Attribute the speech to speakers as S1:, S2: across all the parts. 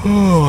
S1: Oh.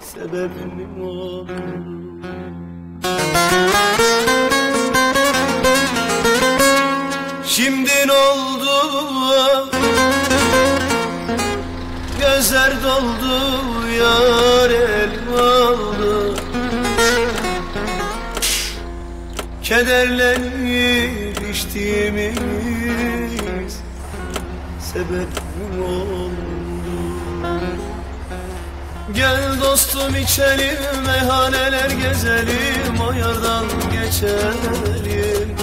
S1: Sebebim oldu Şimdi ne oldu? Gözler doldu yar el aldı Kederlenip içtiğimiz sebebim oldu Gel dostum içelim meyhaneler gezelim O yardan geçelim.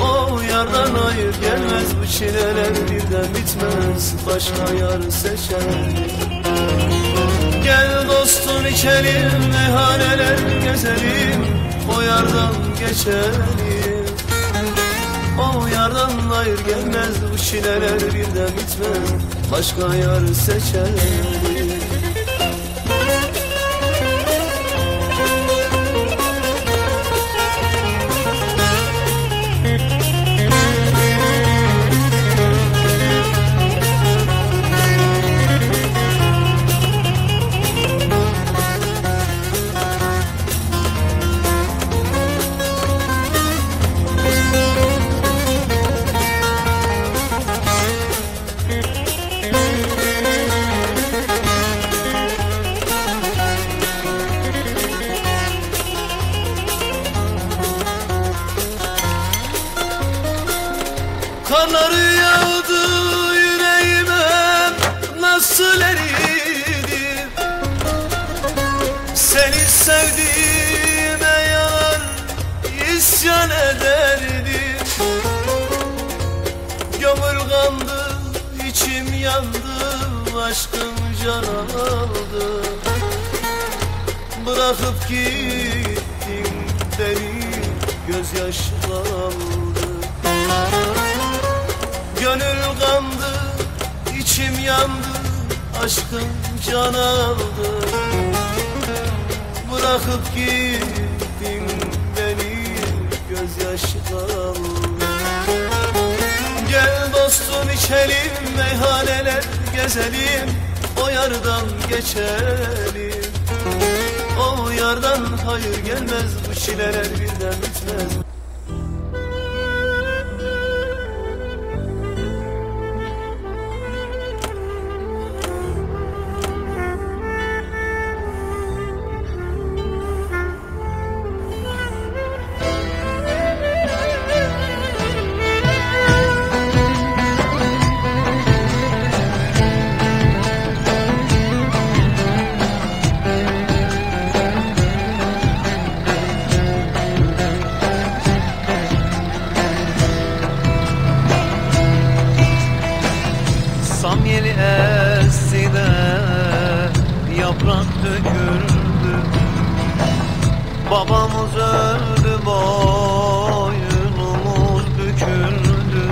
S1: O yardan hayır gelmez bu çileler birden bitmez Başka yar seçelim. Gel dostum içelim meyhaneler gezelim O yardan geçelim. O yardan hayır gelmez bu çileler birden bitmez Başka yar seçelim Karları yağdı yüreğime nasıl eridi? Seni sevdiğime yar isyan ederdim Gömül içim yandı aşkım can aldı. Bırakıp gittin beni gözyaşı kaldı Gönül kandı, içim yandı, aşkım can aldı. Bırakıp gittin beni, gözyaşı kaldı. Gel dostum içelim, meyhaneler gezelim O yardan geçelim. O yardan hayır gelmez, bu çileler birden bitmez
S2: Babamız öldü boynumuz büküldü.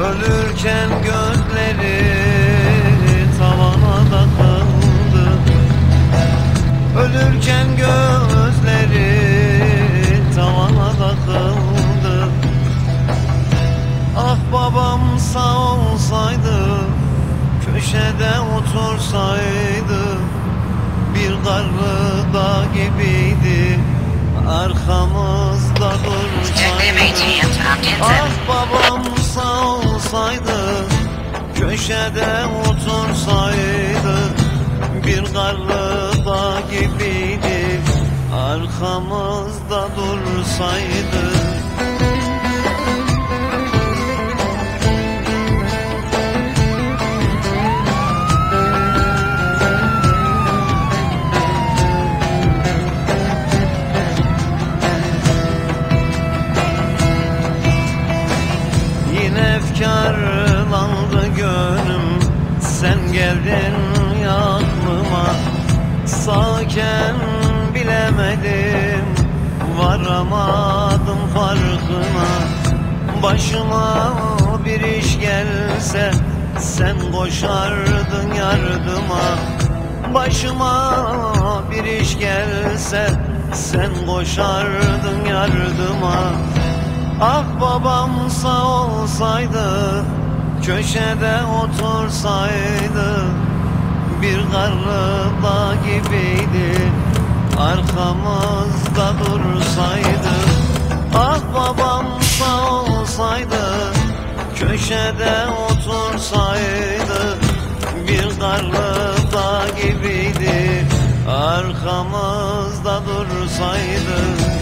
S2: Ölürken gözleri tavana takıldı. Ölürken gözleri tavana takıldı. Ah babam sağ olsaydı Köşede otursaydı Bir karlı Ah babam sağ olsaydı Köşede otursaydı Bir karlı dağ gibiydi Arkamızda dursaydı Sen geldin ya aklıma Sağken bilemedim. Varamadım farkına Başıma bir iş gelse Sen koşardın yardıma. Başıma bir iş gelse Sen koşardın yardıma. Ah babam sağ olsaydı Köşede otursaydı Bir karlı dağ gibiydi. Arkamızda dursaydı Ah babam sağ olsaydı. Köşede otursaydı Bir karlı dağ gibiydi. Arkamızda dursaydı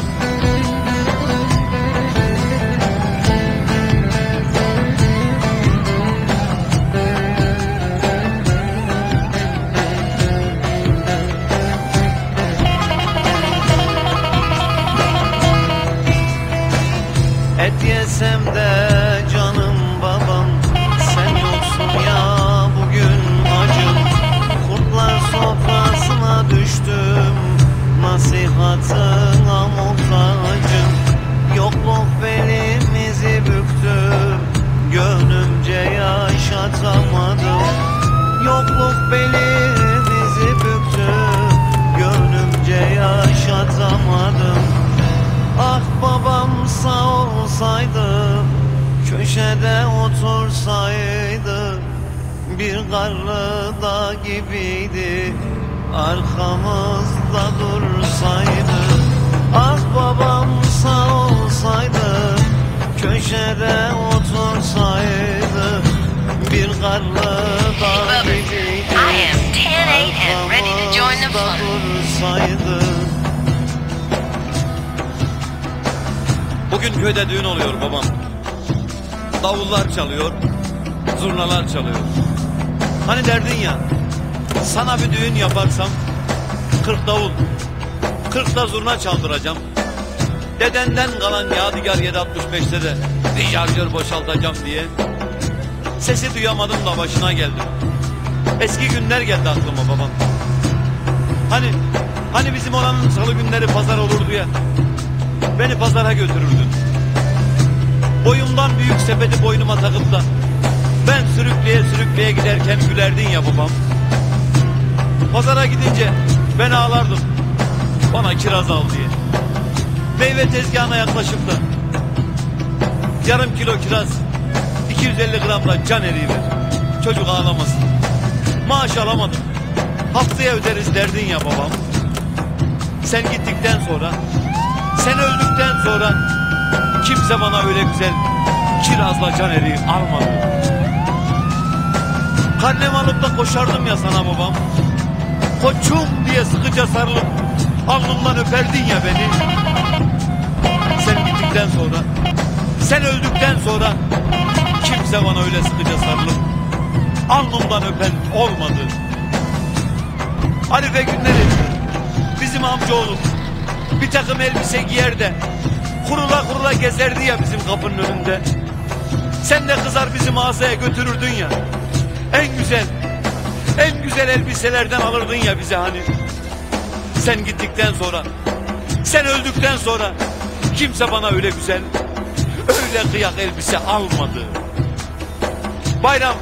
S2: Arkamızda dursaydı Ah babam sağ olsaydı Köşede otursaydı Bir karlı dağ gibiydi
S3: I am 10-8 and ready to join the
S2: Arkamızda
S3: fun.
S2: dursaydı
S4: Bugün köyde düğün oluyor babam. Davullar çalıyor, zurnalar çalıyor. Hani derdin ya, sana bir düğün yaparsam 40 davul, 40 da zurna çaldıracağım. Dedenden kalan Yadigar 765'te de bir şarjör boşaltacağım diye. Sesi duyamadım da başına geldim. Eski günler geldi aklıma babam. Hani, hani bizim oranın salı günleri pazar olurdu ya. Beni pazara götürürdün. Boyumdan büyük sepeti boynuma takıp da ben sürükleye sürükleye giderken gülerdin ya babam. Pazara gidince ben ağlardım. Bana kiraz al diye. Meyve tezgahına yaklaşıp da yarım kilo kiraz 250 gram da can eriği. Çocuk ağlamasın. Maaş alamadım. Haftaya öderiz derdin ya babam. Sen gittikten sonra sen öldükten sonra kimse bana öyle güzel kirazla can eriği almadı. Karnem alıp da koşardım ya sana babam. Koçum diye sıkıca sarılıp alnımdan öperdin ya beni. Sen gittikten sonra, sen öldükten sonra kimse bana öyle sıkıca sarılıp alnımdan öpen olmadı. Arife günleri bizim amcaoğlu bir takım elbise giyer de kurula kurula gezerdi ya bizim kapının önünde. Sen de kızar bizi mağazaya götürürdün ya. En güzel, en güzel elbiselerden alırdın ya bize hani. Sen gittikten sonra, sen öldükten sonra kimse bana öyle güzel, öyle kıyak elbise almadı. Bayram,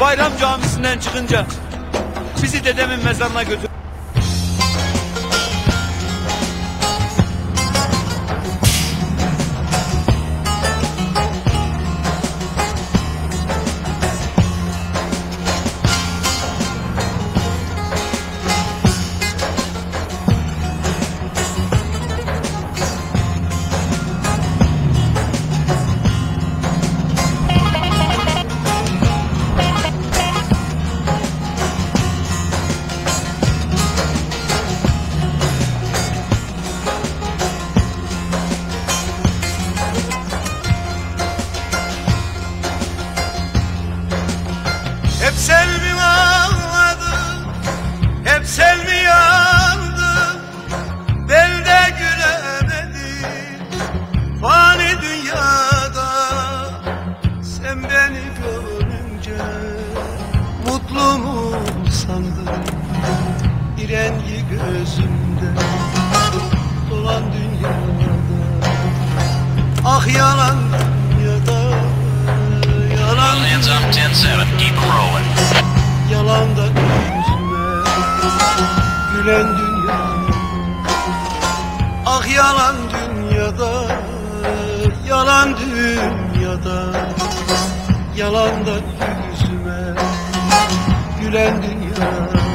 S4: bayram camisinden çıkınca bizi dedemin mezarına götür.
S1: Rengi gözümde Dolan dünyada Ah yalan dünyada Yalan
S5: Hands up, 10 7. Keep it rolling.
S1: Yalan da yüzüme Gülen dünya Ah yalan dünyada Yalan dünyada Yalandan yüzüme gülen dünyada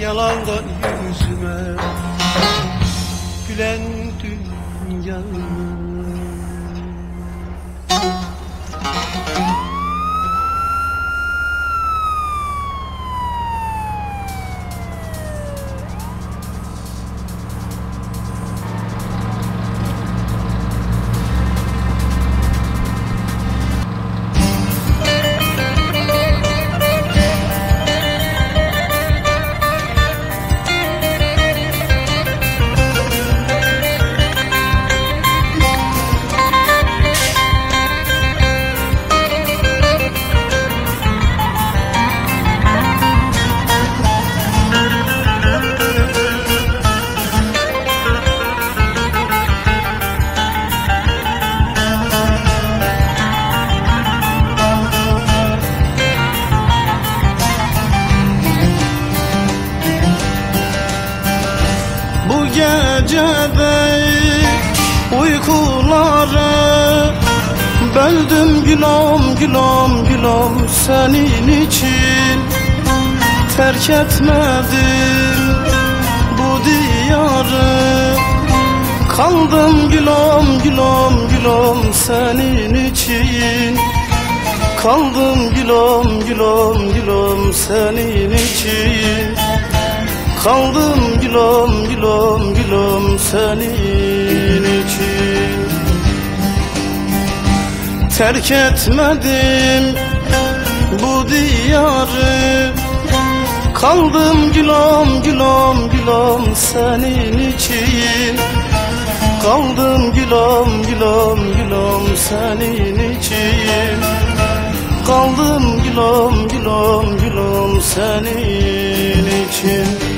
S1: Yalandan yüzüme. Gülen dünyada
S6: Gülüm gülüm gülüm senin için Terk etmedim bu diyarı. Kaldım gülüm gülüm gülüm senin için. Kaldım gülüm gülüm gülüm senin için. Kaldım gülüm gülüm gülüm senin Terk etmedim bu diyarı. Kaldım gülüm gülüm gülüm senin için. Kaldım gülüm gülüm gülüm senin için. Kaldım gülüm gülüm gülüm senin için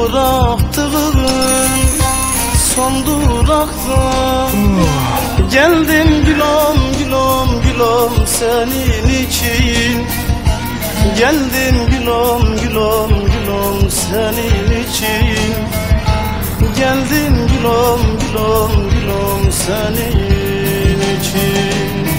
S6: Bıraktığın son durakta. Geldim gülüm gülüm gülüm senin için. Geldim gülüm gülüm gülüm senin için. Geldim gülüm gülüm gülüm senin için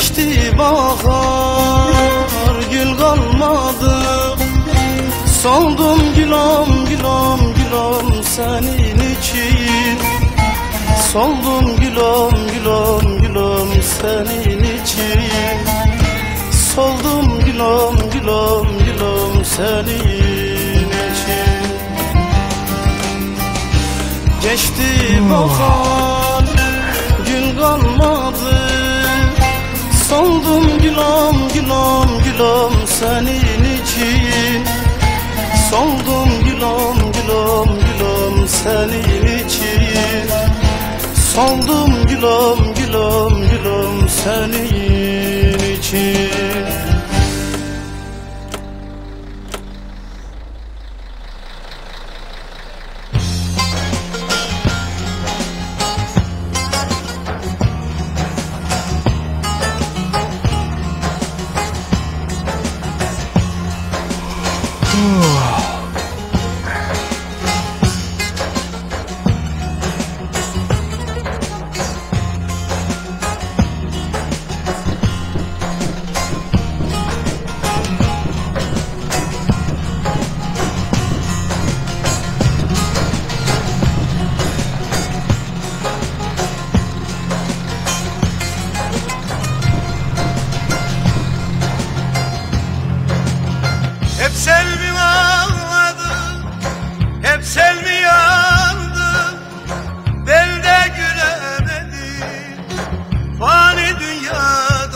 S6: Geçti bahar gül kalmadı. Soldum gülüm gülüm gülüm senin için. Soldum gülüm gülüm gülüm senin için. Soldum gülüm gülüm gülüm senin için. Geçti bahar gün kalmadı Soldum gülüm gülüm gülüm senin için. Soldum gülüm gülüm gülüm senin için. Soldum gülüm gülüm gülüm senin için